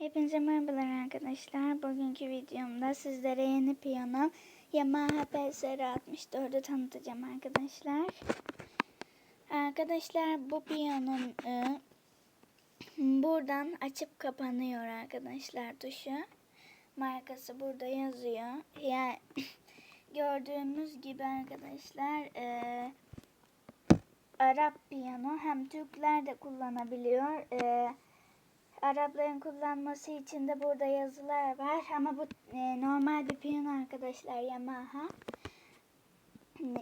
Hepinize merhabalar arkadaşlar. Bugünkü videomda sizlere yeni piyano Yamaha PSR 64'ü tanıtacağım arkadaşlar. Arkadaşlar bu piyanonun e, buradan açıp kapanıyor arkadaşlar tuşu. Markası burada yazıyor. Yani gördüğümüz gibi arkadaşlar e, Arap piyano hem Türkler de kullanabiliyor. E, Arapların kullanması için de burada yazılar var ama bu e, normal bir piyano arkadaşlar Yamaha.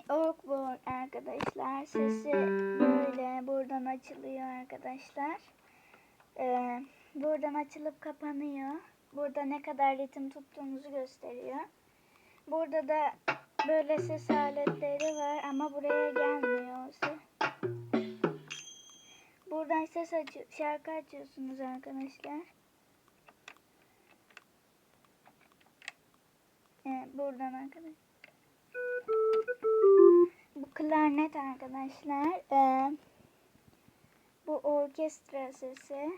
Ork bu arkadaşlar. Sesi böyle buradan açılıyor arkadaşlar. E, buradan açılıp kapanıyor. Burada ne kadar ritim tuttuğumuzu gösteriyor. Burada da böyle ses aletleri var ama buraya gelmiyor ses. Buradan ses açı şarkı açıyorsunuz arkadaşlar. Evet, buradan arkadaşlar. Bu klarnet arkadaşlar. Ee, bu orkestra sesi.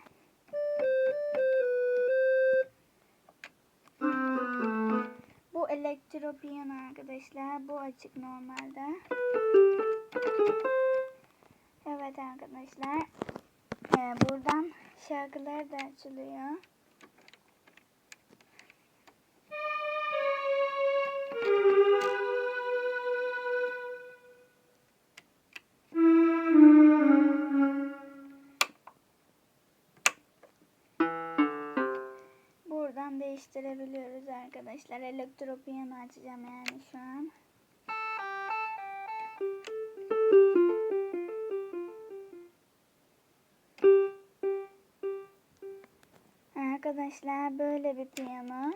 Bu elektro piyano arkadaşlar. Bu açık normalde. Evet arkadaşlar. Ee, buradan şarkılar da açılıyor. Buradan değiştirebiliyoruz arkadaşlar. Elektro piyano açacağım yani şu an. Arkadaşlar böyle bir piyano.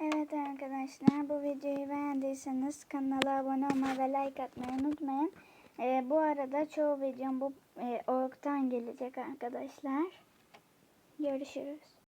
Evet arkadaşlar bu videoyu beğendiyseniz kanala abone olmayı ve like atmayı unutmayın. Ee, bu arada çoğu videom bu e, orktan gelecek arkadaşlar. Görüşürüz.